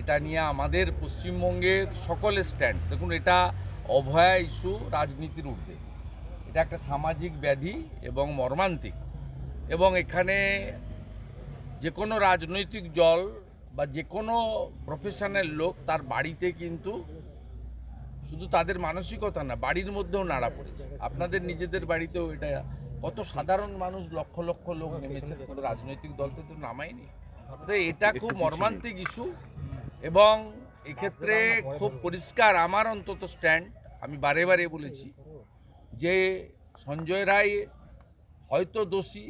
এটা নিয়ে আমাদের পশ্চিমবঙ্গের সকলের স্ট্যান্ড, দেখুন এটা অভয়া ইস্যু রাজনীতির ঊর্ধ্বে। এটা একটা সামাজিক ব্যাধি এবং মর্মান্তিক। এবং এখানে যে কোনো রাজনৈতিক দল বা যে কোনো প্রফেশনের লোক তার বাড়িতে কিন্তু শুধু তাদের মানসিকতা না, বাড়ির মধ্যেও নাড়া পড়েছে। আপনাদের নিজেদের বাড়িতেও এটা কত সাধারণ মানুষ লক্ষ লক্ষ লোক নেমেছে, কোনো রাজনৈতিক দলকে তো নামায়নি। তো এটা খুব মর্মান্তিক ইস্যু এবং এক্ষেত্রে খুব পরিষ্কার আমার অন্তত স্ট্যান্ড আমি বারে বারে বলেছি যে সঞ্জয় রায় হয়তো দোষী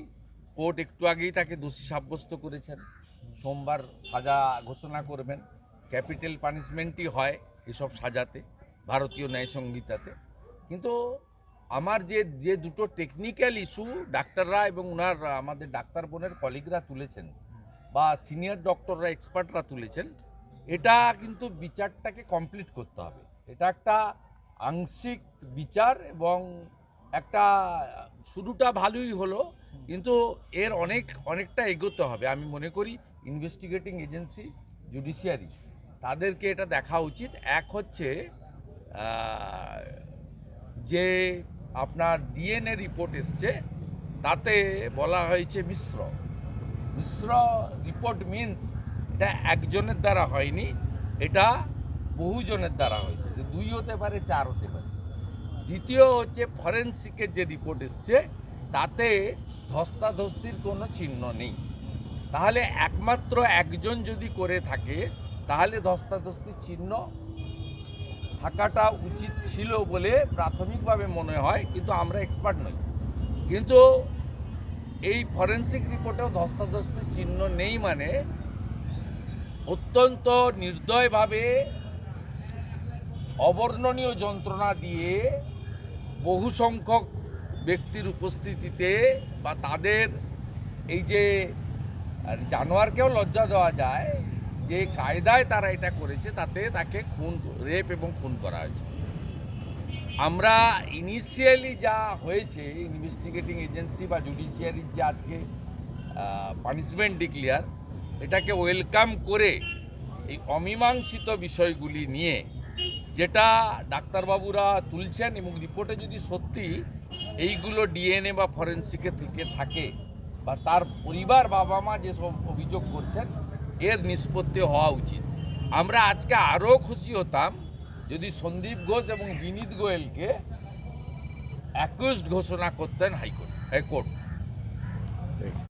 কোর্ট একটু আগেই তাকে দোষী সাব্যস্ত করেছেন সোমবার সাজা ঘোষণা করবেন ক্যাপিটাল পানিশমেন্টই হয় এসব সাজাতে ভারতীয় ন্যায় সংহিতাতে। কিন্তু আমার যে যে দুটো টেকনিক্যাল ইস্যু ডাক্তাররা এবং ওনার আমাদের ডাক্তার বোনের কলিগরা তুলেছেন বা সিনিয়র ডক্টররা এক্সপার্টরা তুলেছেন, এটা কিন্তু বিচারটাকে কমপ্লিট করতে হবে। এটা একটা আংশিক বিচার এবং একটা, শুরুটা ভালোই হলো, কিন্তু এর অনেক, অনেকটা এগোতে হবে। আমি মনে করি ইনভেস্টিগেটিং এজেন্সি জুডিশিয়ারি তাদেরকে এটা দেখা উচিত। এক হচ্ছে যে আপনার ডিএনএ রিপোর্ট এসছে, তাতে বলা হয়েছে মিশ্র। মিশ্র রিপোর্ট মিন্স এটা একজনের দ্বারা হয়নি, এটা বহুজনের দ্বারা হয়েছে, যে দুই হতে পারে, চার হতে পারে। দ্বিতীয় হচ্ছে ফরেন্সিকের যে রিপোর্ট এসছে, তাতে ধস্তাধস্তির কোনো চিহ্ন নেই। তাহলে একমাত্র একজন যদি করে থাকে, তাহলে ধস্তাধস্তির চিহ্ন থাকাটা উচিত ছিল বলে প্রাথমিকভাবে মনে হয়, কিন্তু আমরা এক্সপার্ট নই। কিন্তু এই ফরেন্সিক রিপোর্টেও ধস্তাধস্তির চিহ্ন নেই মানে অত্যন্ত নির্দয়ভাবে অবর্ণনীয় যন্ত্রণা দিয়ে বহু সংখ্যক ব্যক্তির উপস্থিতিতে বা তাদের এই যে জানোয়ারকেও লজ্জা দেওয়া যায় যে কায়দায় তারা এটা করেছে, তাতে তাকে খুন, রেপ এবং খুন করা হয়েছে। আমরা ইনিশিয়ালি যা হয়েছে ইনভেস্টিগেটিং এজেন্সি বা জুডিশিয়ারির যে আজকে পানিশমেন্ট ডিক্লিয়ার এটাকে ওয়েলকাম করে এই অমীমাংসিত বিষয়গুলি নিয়ে, যেটা ডাক্তারবাবুরা তুলছেন এবং রিপোর্টে যদি সত্যি এইগুলো ডিএনএ বা ফরেন্সিকে থেকে থাকে, বা তার পরিবার বাবা মা যেসব অভিযোগ করছেন, এর নিষ্পত্তি হওয়া উচিত। আমরা আজকে আরও খুশি হতাম যদি সন্দীপ ঘোষ এবং বিনীত গোয়েলকে অ্যাকুইজড ঘোষণা করতেন হাইকোর্ট হাইকোর্ট।